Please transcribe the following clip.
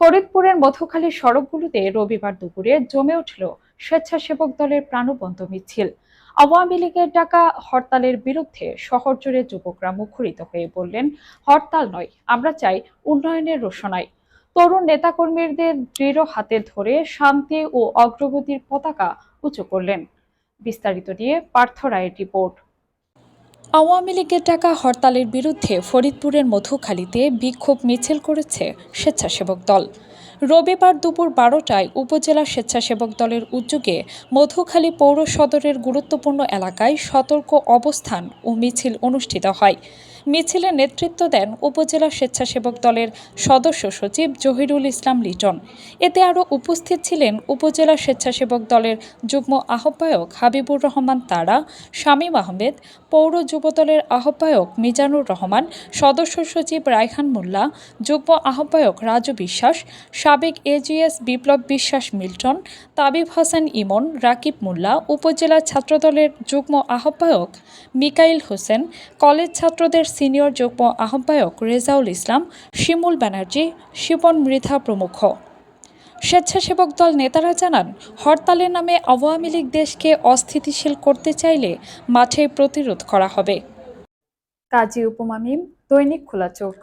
ফরিদপুরের মধুখালী সড়কগুলোতে রবিবার দুপুরে জমে উঠল স্বেচ্ছাসেবক দলের প্রাণবন্ত মিছিল। আওয়ামী লীগের ডাকা হরতালের বিরুদ্ধে শহর জুড়ে যুবকরা মুখরিত হয়ে বললেন, হরতাল নয়, আমরা চাই উন্নয়নের রোশনাই। তরুণ নেতাকর্মীদের দৃঢ় হাতে ধরে শান্তি ও অগ্রগতির পতাকা উঁচু করলেন। বিস্তারিত নিয়ে পার্থ রায়ের রিপোর্ট। আওয়ামী লীগের টাকা হরতালের বিরুদ্ধে ফরিদপুরের মধুখালীতে বিক্ষোভ মিছিল করেছে স্বেচ্ছাসেবক দল। রবিবার দুপুর বারোটায় উপজেলা স্বেচ্ছাসেবক দলের উদ্যোগে মধুখালী পৌর সদরের গুরুত্বপূর্ণ এলাকায় সতর্ক অবস্থান ও মিছিল অনুষ্ঠিত হয়। মিছিলে নেতৃত্ব দেন উপজেলা স্বেচ্ছাসেবক দলের সদস্য সচিব জহিরুল ইসলাম লিটন। এতে আরও উপস্থিত ছিলেন উপজেলা স্বেচ্ছাসেবক দলের যুগ্ম আহ্বায়ক হাবিবুর রহমান তারা, শামীম আহমেদ, পৌর যুবদলের আহ্বায়ক মিজানুর রহমান, সদস্য সচিব রায়হান মোল্লা যুগ্ম আহ্বায়ক রাজু বিশ্বাস, সাবেক এজিএস বিপ্লব বিশ্বাস মিল্টন, তাবিব হাসান ইমন, রাকিব মোল্লা, উপজেলা ছাত্রদলের যুগ্ম আহ্বায়ক মিকাইল হোসেন, কলেজ ছাত্রদের সিনিয়র যুগ্ম আহ্বায়ক রেজাউল ইসলাম, শিমুল ব্যানার্জি, শিবন মৃধা প্রমুখ। স্বেচ্ছাসেবক দল নেতারা জানান হরতালের নামে আওয়ামী লীগ দেশকে অস্থিতিশীল করতে চাইলে মাঠে প্রতিরোধ করা হবে। কাজী উপমামিম দৈনিক খোলা চোখ।